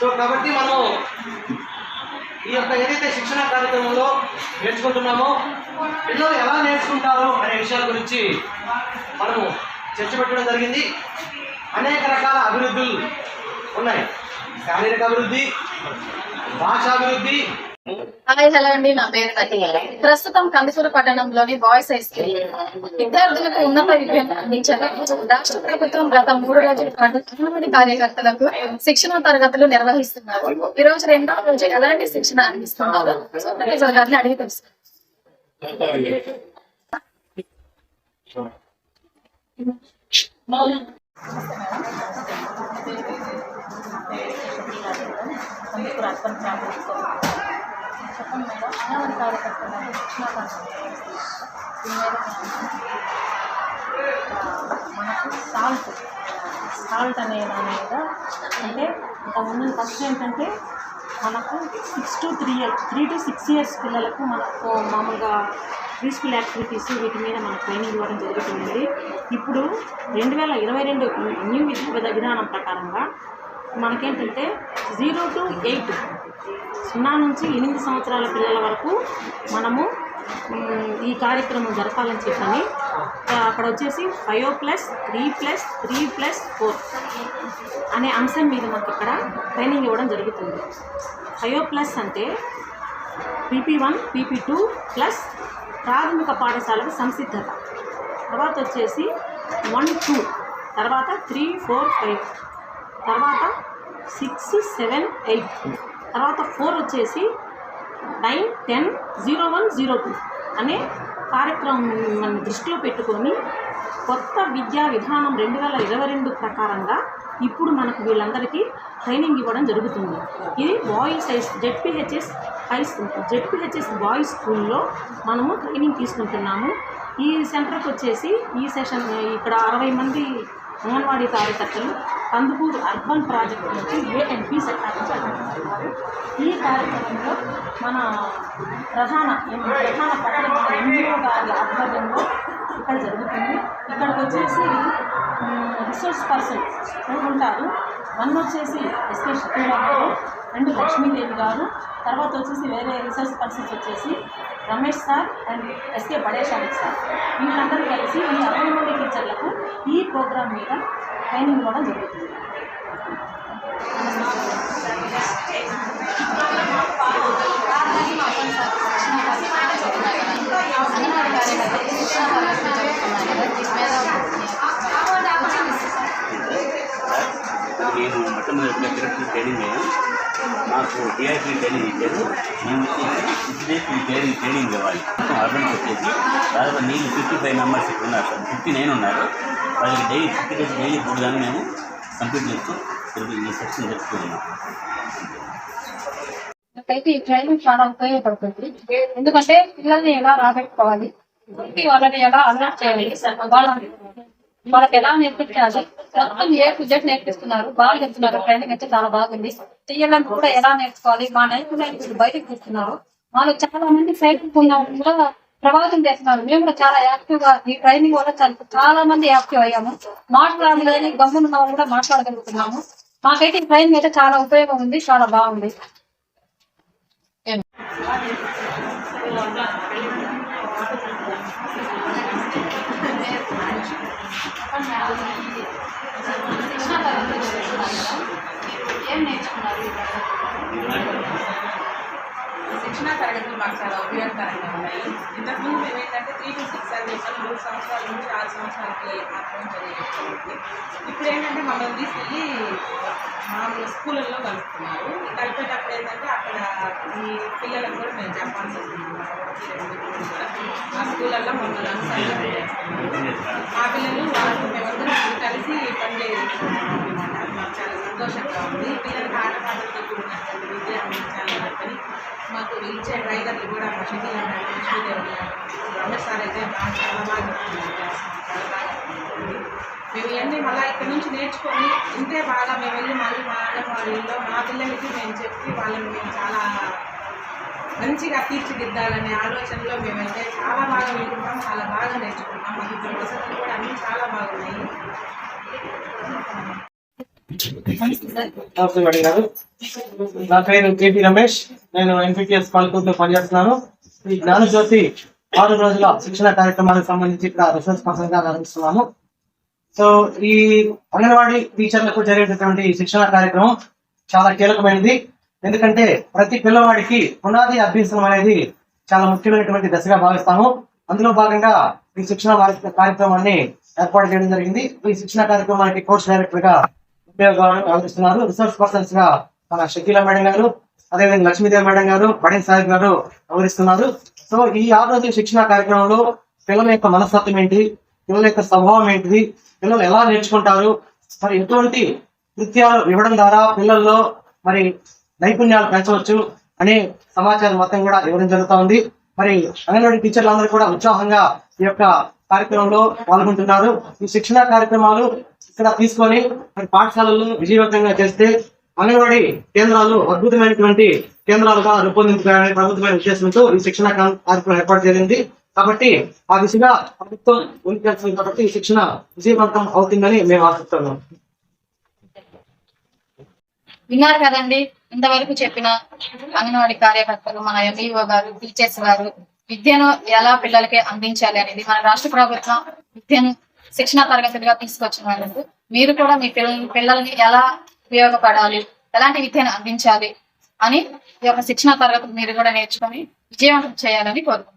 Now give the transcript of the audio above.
So కాబట్టి మనము ఈ యొక్క ఏదైతే శిక్షణ కార్యక్రమంలో నేర్చుకుంటున్నామో పిల్లలు ఎలా నేర్చుకుంటారో అనే విషయాల గురించి మనము చర్చ పెట్టడం జరిగింది. అనేక రకాల అభివృద్ధులు ఉన్నాయి. శారీరక అభివృద్ధి భాషాభివృద్ధి హాయ్ హలో అండి. నా పేరు ప్రస్తుతం కందుకూరు పట్టణంలోని బాయ్స్ హై స్కూల్ విద్యార్థులకు ఉన్నత విద్యను అందించారు రాష్ట్ర ప్రభుత్వం గత మూడు రోజుల పాటు అంగన్వాడీ కార్యకర్తలకు శిక్షణ తరగతులు నిర్వహిస్తున్నారు. ఈ రోజు రెండో రోజు ఎలాంటి శిక్షణ అందిస్తున్నారు? సూపర్వైజర్ గారిని అడిగి తెలుసు అందుకు అర్బన్ ప్రాంతం చెప్పండి మేడం. అంగన్వాడీ కార్యకర్తలు శిక్షణ మనకు సాల్ట్ సాల్ట్ అనే దాని మీద అంటే ఇంతకుముందు ఫస్ట్ ఏంటంటే మనకు six to three years three to six years పిల్లలకు మనకు మామూలుగా ప్రీ స్కూల్ యాక్టివిటీస్ వీటి మీద మనకు ట్రైనింగ్ ఇవ్వడం జరుగుతుంది ఇప్పుడు రెండు వేల ఇరవై రెండు న్యూ విద్యా విధానం ప్రకారంగా మనకేంటంటే జీరో టు ఎయిట్ సున్నా నుంచి ఎనిమిది సంవత్సరాల పిల్లల వరకు మనము ఈ కార్యక్రమం జరపాలని చెప్పని అక్కడ వచ్చేసి five plus three plus three plus four అనే అంశం మీద మనకి ఇక్కడ ట్రైనింగ్ ఇవ్వడం జరుగుతుంది. ఫైవ్ ప్లస్ అంటే PP one PP two plus ప్రాథమిక పాఠశాలకు సంసిద్ధత. తర్వాత వచ్చేసి వన్ టూ. తర్వాత త్రీ ఫోర్ ఫైవ్. తర్వాత సిక్స్ సెవెన్ ఎయిట్. తర్వాత ఫోర్ వచ్చేసి nine ten zero one zero two అనే కార్యక్రమం దృష్టిలో పెట్టుకొని కొత్త విద్యా విధానం రెండు వేల ఇరవై రెండు ప్రకారంగా ఇప్పుడు మనకు వీళ్ళందరికీ ట్రైనింగ్ ఇవ్వడం జరుగుతుంది. ఇది boys high ZPHS high school ZPHS boys స్కూల్లో మనము ట్రైనింగ్ తీసుకుంటున్నాము. ఈ సెంటర్కి వచ్చేసి ఈ సెషన్ ఇక్కడ అరవై మంది అంగన్వాడీ కార్యకర్తలు కందుకూరు అర్బన్ ప్రాజెక్ట్ నుంచి ఏ అండ్ బి సెక్టార్ నుంచి ఈ కార్యక్రమంలో మన ప్రధాన ప్రధాన పట్టణ ఎన్జిఓ గారి ఆధ్వర్యంలో ఇక్కడ జరుగుతుంది. ఇక్కడికి వచ్చేసి రిసోర్స్ పర్సన్స్ ఉంటారు? వన్ వచ్చేసి ఎస్కే శక్తిరావు గారు రెండు లక్ష్మీదేవి గారు. తర్వాత వచ్చేసి వేరే రీసెర్చ్ పర్సన్స్ వచ్చేసి Ramesh sir and SK Badeshali sir. వీళ్ళందరూ కలిసి ఈ అరవై మంది టీచర్లకు ఈ ప్రోగ్రామ్ మీద ట్రైనింగ్ ఇవ్వడం జరుగుతుంది. అంగన్వాడీ ట్రైనింగ్ అయ్యాను నాకు డిఐపి ట్రైనింగ్ ఇచ్చారు మేము ఇచ్చేసి ట్రైనింగ్ ట్రైనింగ్ ఇవ్వాలి అర్బన్కి వచ్చేసి దాదాపు నేను ఫిఫ్టీ ఫైవ్ మెంబర్స్ ఇక్కడ ఉన్నారు సార్. ఫిఫ్టీ నైన్ ఉన్నారు. వాళ్ళకి daily fifty days daily program మేము కంప్లీట్ చేస్తూ ఈ సెక్షన్ జరుపుతున్నాం అయితే ఈ ట్రైనింగ్ చాలా ఉపయోగపడుతుంది. ఎందుకంటే పిల్లల్ని ఎలా రాబెట్టుకోవాలి? వాళ్ళని ఎలా అలర్ట్ చేయాలి? వాళ్ళని వాళ్ళకి ఎలా నేర్పించాలి? మొత్తం ఏ సబ్జెక్ట్ నేర్పిస్తున్నారు? బాగా చెప్తున్నారు ట్రైనింగ్ అయితే చాలా బాగుంది. తీయాలని కూడా ఎలా నేర్చుకోవాలి? మా నైపుణ్యాన్ని ఇప్పుడు బయటకు చూస్తున్నారు వాళ్ళు చాలా మంది సైకిల్ కూడా ప్రభావితం చేస్తున్నారు. మేము కూడా చాలా యాక్టివ్గా ఈ ట్రైనింగ్ వల్ల చాలా చాలా మంది యాక్టివ్ అయ్యాము. మాట్లాడలేని గమ్మున్న వాళ్ళు కూడా మాట్లాడగలుగుతున్నాము. మాకైతే ఈ ట్రైనింగ్ అయితే చాలా ఉపయోగం ఉంది చాలా బాగుంది. శిక్షణ తరగతులు ఏం నేర్చుకున్నారు శిక్షణ తరగతులు మాకు చాలా ఉపయోగకరంగా ఉన్నాయి ఇంతకుముందు మేము ఏంటంటే త్రీ టు సిక్స్ అని మూడు సంవత్సరాల నుంచి ఆరు సంవత్సరాల పిల్లలకు మాత్రమే చదివేది ఇప్పుడు ఏంటంటే మమ్మల్ని తీసుకెళ్ళి మామూలు స్కూళ్ళల్లో కలుపుతున్నారు కలిపేటప్పుడు ఏంటంటే అక్కడ ఈ పిల్లలకు కూడా మేము చెప్పాల్సి వస్తుంది స్కూళ్ళల్లో మమ్మల్ని అనుసరణ మా పిల్లలు వాళ్ళు మేమందరం కలిసి పనిచేయాలి మాకు చాలా సంతోషంగా ఉంది. పిల్లలకి ఆట పాటలతో విద్య అందించాలని మాకు ఇచ్చే డ్రైవర్లు కూడా మా షెడ్యూల్ అన్నాడు లక్ష్మీదేవి రమేష్ సార్ అయితే బాగా చాలా బాగా చాలా బాగా మేము ఇవన్నీ మళ్ళీ ఇక్కడ నుంచి నేర్చుకొని ఇంతే బాగా మేము వెళ్ళి మళ్ళీ మా వాళ్ళ మా పిల్లలకి మేము చెప్పి వాళ్ళని మేము చాలా మంచిగా తీర్చిదిద్దాలనే ఆలోచనలో మేమైతే చాలా బాగా వింటున్నాం చాలా బాగా నేర్చుకుంటాం మాకు ఇక్కడ వసతులు కూడా అన్నీ చాలా బాగున్నాయి. నా పేరు కేపీ రమేష్. నేను ఎన్పిటిఎస్ పాలకొంటూ పనిచేస్తున్నాను. ఈ జ్ఞానజ్యోతి ఆరు రోజుల శిక్షణ కార్యక్రమానికి సంబంధించి ఇక్కడ రిసోర్స్ పర్సన్గా నిర్వహిస్తున్నాము సో ఈ అంగన్వాడీ టీచర్లకు జరిగేటటువంటి శిక్షణ కార్యక్రమం చాలా కీలకమైనది. ఎందుకంటే ప్రతి పిల్లవాడికి పునాది అభ్యసనం అనేది చాలా ముఖ్యమైనటువంటి దశగా భావిస్తాము. అందులో భాగంగా ఈ శిక్షణ కార్యక్రమాన్ని ఏర్పాటు చేయడం జరిగింది. ఈ శిక్షణ కార్యక్రమానికి కోర్స్ డైరెక్టర్గా ఉపయోగిస్తున్నారు రిసర్చ్ రిసోర్స్ పర్సన్స్గా మన షకీల మేడం గారు అదేవిధంగా లక్ష్మీదేవి మేడం గారు పడే సాహిబ్ గారు వివరిస్తున్నారు సో ఈ ఆరు రోజుల శిక్షణ కార్యక్రమంలో పిల్లల యొక్క మనస్తత్వం ఏంటి? పిల్లల యొక్క స్వభావం ఏంటిది? పిల్లలు ఎలా నేర్చుకుంటారు? మరి ఎటువంటి నృత్యాలు ఇవ్వడం ద్వారా పిల్లల్లో మరి నైపుణ్యాలు పెంచవచ్చు అనే సమాచారం మొత్తం కూడా ఇవ్వడం జరుగుతూ ఉంది. మరి అంగన్వాడీ టీచర్లు అందరూ కూడా ఉత్సాహంగా ఈ యొక్క కార్యక్రమంలో పాల్గొంటున్నారు. ఈ శిక్షణ కార్యక్రమాలు ఇక్కడ తీసుకొని మరి పాఠశాలల్లో విజయవంతంగా చేస్తే అంగన్వాడీ కేంద్రాలు అద్భుతమైనటువంటి కేంద్రాలుగా రూపొందించాలనే ప్రభుత్వమైన ఉద్దేశంతో ఈ శిక్షణ కార్యక్రమం ఏర్పాటు జరిగింది. కాబట్టి ఆ దిశగా ప్రభుత్వం ముందుకెళ్తుంది కాబట్టి ఈ శిక్షణ విజయవంతం అవుతుందని మేము ఆశిస్తున్నాం. విన్నారు కదండి. ఇంతవరకు చెప్పిన అంగన్వాడీ కార్యకర్తలు మన ఎంఈఓ గారు టీచర్స్ గారు విద్యను ఎలా పిల్లలకి అందించాలి అనేది మన రాష్ట్ర ప్రభుత్వం విద్యను శిక్షణ తరగతులుగా తీసుకొచ్చిన వాళ్ళకు మీరు కూడా మీ పిల్లల పిల్లల్ని ఎలా ఉపయోగపడాలి ఎలాంటి విద్యను అందించాలి అని ఈ యొక్క శిక్షణ తరగతులు మీరు కూడా నేర్చుకొని విజయవంతం చేయాలని కోరుకుంటున్నాను